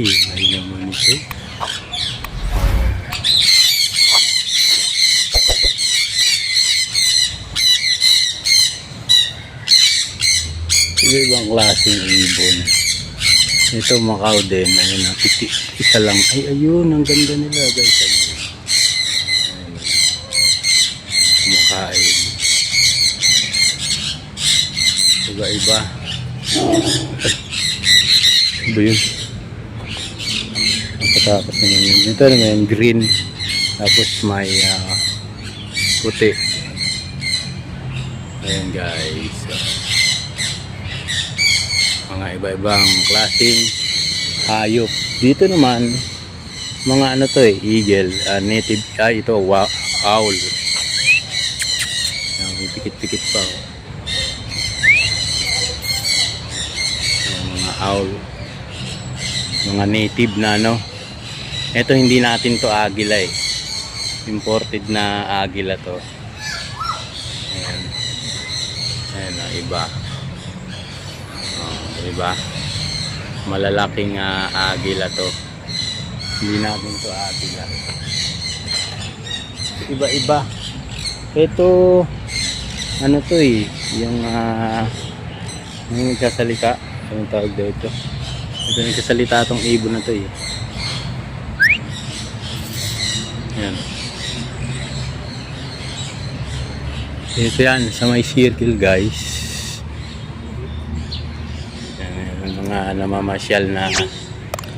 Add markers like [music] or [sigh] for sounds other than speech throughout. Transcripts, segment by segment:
iwalay naman ito ibang klaseng ibon. Ito Macau din. Ayun ah, ang isa lang. Ay ayun ang ganda nila guys. Ayun. Kumakain iba iba iba yun. Nakatakot naman yun. Ito naman green. Tapos may ah, puti. Ayan guys. Mga iba-ibang klaseng hayop. Dito naman, mga ano to eh, eagle, ah, native, ah ito, owl. Ayan, may pikit-pikit pa. Oh. Mga owl. Mga native na ano. Ito hindi natin to agila eh. Imported na agila to. Ayan. Ayan na, iba. Oh, iba. Malalaking ah, agila to. Hindi natin to agila. Iba-iba. Ito, ano to eh, yung ah, yung nagsasalita. Anong tawag daw ito? Ito nagsasalita tong ibon na to eh. Ayan. Ito yan, sa may circle guys. Yan, yung mga namamasyal na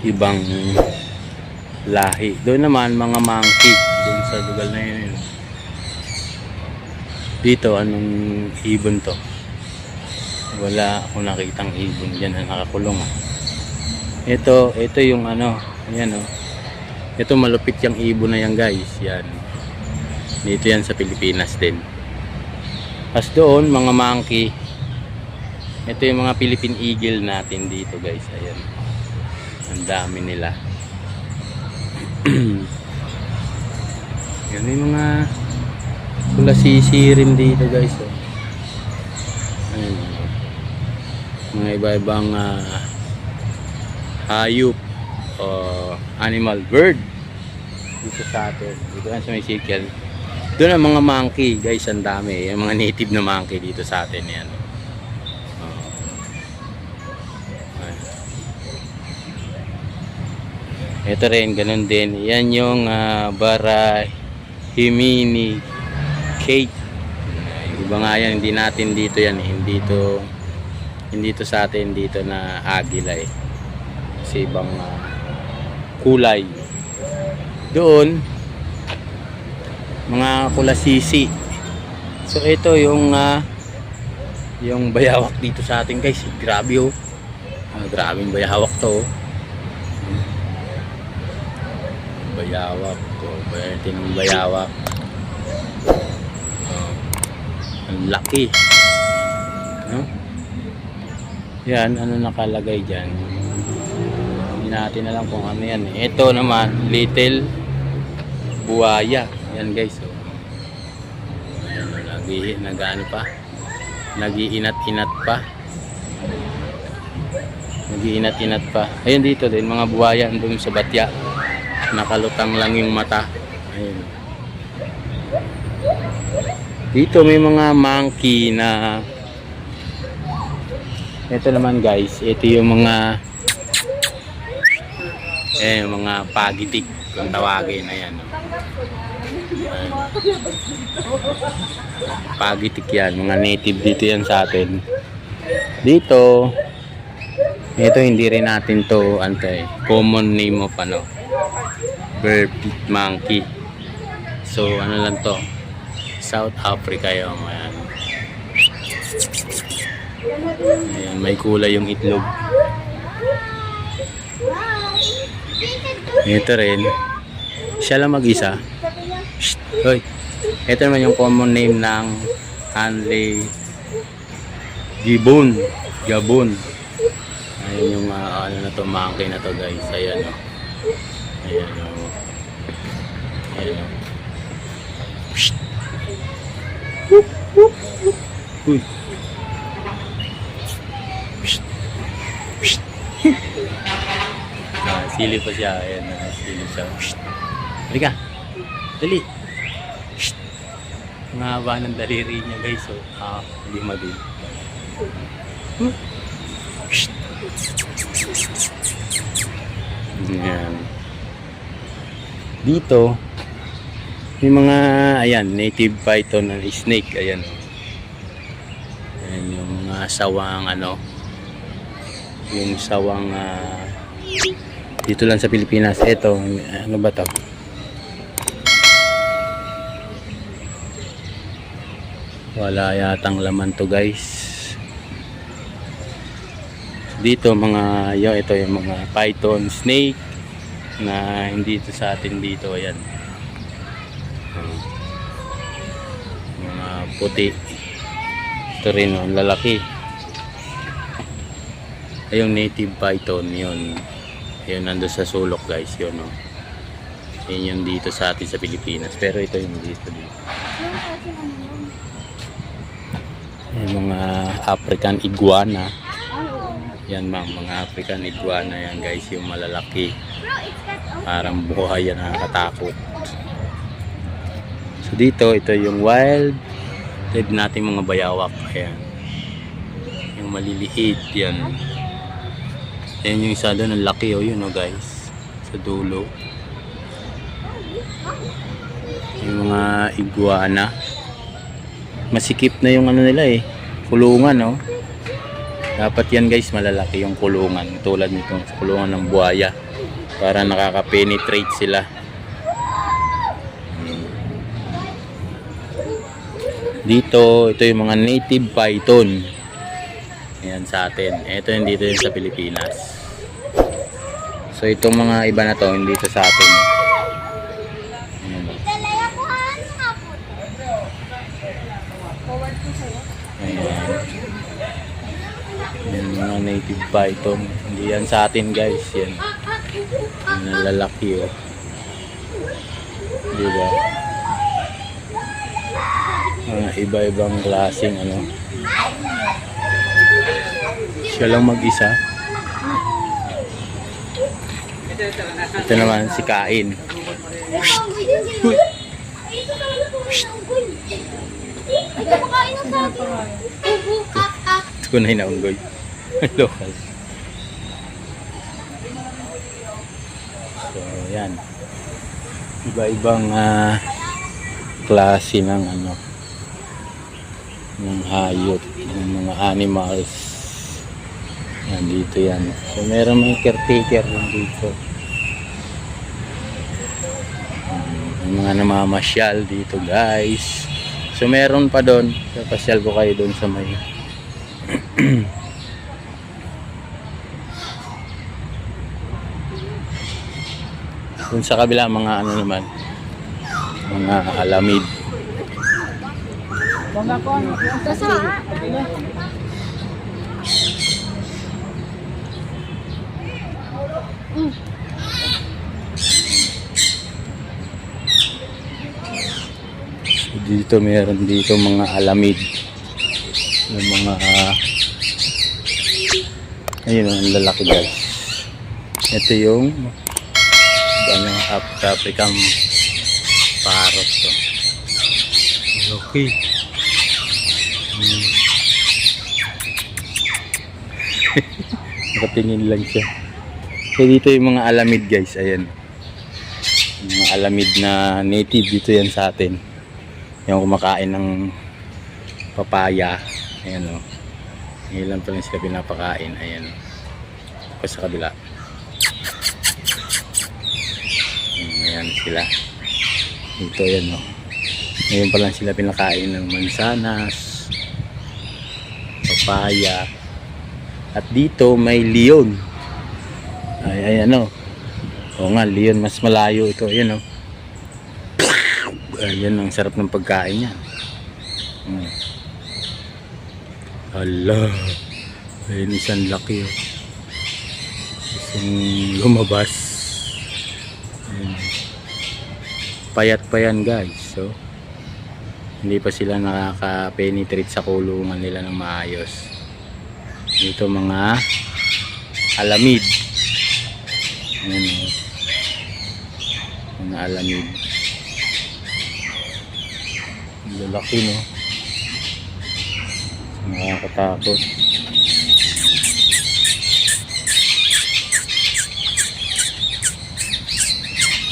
ibang lahi. Doon naman mga monkey doon sa lugar na yun. yun. Dito, anong ibon to? Wala akong nakitang ibon dyan na nakakulong. ah. Ito, ito yung ano, ayan oh. Ito malupit yung ibon na yan guys, yan. Dito yan sa Pilipinas din. As doon, mga monkey. Ito yung mga Philippine Eagle natin dito guys. Ayan. Ang dami nila. [clears throat] Yan yung mga kulasisi rin dito guys. Oh. Ayan. Mga iba-ibang ah, hayop o animal bird dito sa atin. Dito sa may circle. Doon ang mga monkey, guys, ang dami. Yung mga native na monkey dito sa atin yan. Ayan. Ito rin, ganun din. Yan yung uh, bara himini cake. Iba nga yan, hindi natin dito yan. eh. Hindi to, hindi to sa atin dito na agila eh. Kasi ibang ah, kulay. Doon, mga kulasisi. So ito yung ah, yung bayawak dito sa atin guys. Grabe oh. Ah, grabing bayawak to. oh. Bayawak ko. Bayatin ng bayawak. Oh, ang laki. No? Yan, ano nakalagay dyan? Natin alam kung ano yan. Ito naman, little buwaya. Yan guys. Oh. Ayan, nag nag-ano pa. Nag-iinat-inat pa. Nag-iinat-inat pa. Ayun dito din, mga buwaya doon sa batya. Nakalutang lang yung mata. Ayun. Dito may mga monkey na ito naman guys, ito yung mga eh mga pagitik kung tawagin ayan. Ayan. Pagitik yan, mga native dito yan sa atin. Dito ito hindi rin natin to antay common name of ano Burpit monkey. So ano lang to South Africa yung ayan. Ayan, may kulay yung itlog. Ito rin. Siya lang mag-isa. Hoy. Ito naman yung common name ng Hanley Gibon. Gabon. Ayan yung ah, ano na to, monkey na to guys. Ayan o. Ayan o. Ayan o. Shh. Uy. Psst. Psst. Sili pa siya. Ayan, ah, sili siya. Psst. Halika. Dali. Psst. Ang haba ng daliri niya guys. So, ah, hindi mabili. Hmm. Yan. Dito, may mga, ayan, native python na snake, ayan. Ayan yung mga sawang, ano, yung sawang, ah, dito lang sa Pilipinas. Ito, ano ba to? Wala yatang laman to guys. Dito mga, yo ito yung mga python, snake na hindi ito sa atin dito. Ayan. Mga puti. Ito rin, oh, ang lalaki. Ay, native python, yun. Yun, nandun sa sulok guys, yun oh. Yun yung dito sa atin sa Pilipinas. Pero ito yung dito dito. Yung mga African iguana. Yan ma'am, mga African iguana yan guys, yung malalaki. Parang buhay yan, nakakatakot. So dito, ito yung wild dead nating mga bayawak. Ayan. Yung maliliit yan. Ayan yung isa doon, ang laki oh, yun oh guys. Sa dulo. Yung mga iguana. Masikip na yung ano nila eh. Kulungan oh. Dapat yan guys malalaki yung kulungan. Tulad nitong kulungan ng buhaya. Para nakaka-penetrate sila. Dito, ito yung mga native python. Ayan sa atin. Ito yung dito yung sa Pilipinas. So itong mga iba na to, hindi ito sa atin. Ayan. Ayan. Yan mga native python. Hindi yan sa atin guys. Yan. Yan ang lalaki oh. Diba? Mga iba-ibang klaseng ano. Siya lang mag-isa. Ito naman si Kain. Ah. Tunay na unggoy. Local. [laughs] So, yan. Iba-ibang ah, klase ng ano ng hayop, ng mga animals. Yan, dito yan. So, meron mga caretaker dito. Yung mga namamasyal dito, guys. So, meron pa doon. Papasyal ko kayo doon sa may [clears throat] Dun sa kabila mga ano naman mga alamid. Basta ah. Dito meron dito mga alamid. Yung mga ayun ang lalaki guys. Ito yung ano Af- African parrot to. Okay. Hmm. [laughs] Nakatingin lang siya. So dito yung mga alamid guys, ayan. Mga alamid na native dito yan sa atin. Yung kumakain ng papaya. Ayan o. Lang pa lang sila pinapakain. Ayan. Tapos sa kabila. Ayan sila. Dito ayan o. Ngayon pa lang sila pinakain ng mansanas, papaya. At dito may leon. Ay, ayan o. Oo nga, leon mas malayo ito. Ayan o. Ayan ang sarap ng pagkain niya. Hmm. Ala. Ayun isang laki oh. Isang lumabas. Ayan. Payat pa yan guys. So, hindi pa sila nakaka-penetrate sa kulungan nila ng maayos. Dito mga alamid. Ayan oh. Mga alamid lalaki no? Nakakatakot.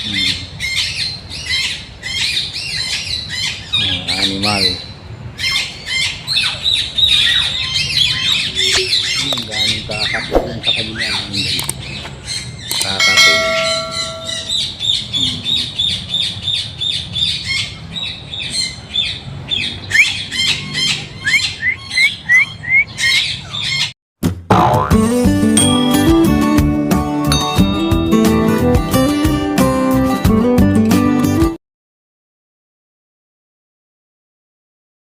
Hmm. Ah, animal. Hmm, ganun kakatulong sa kanila. Ang ganun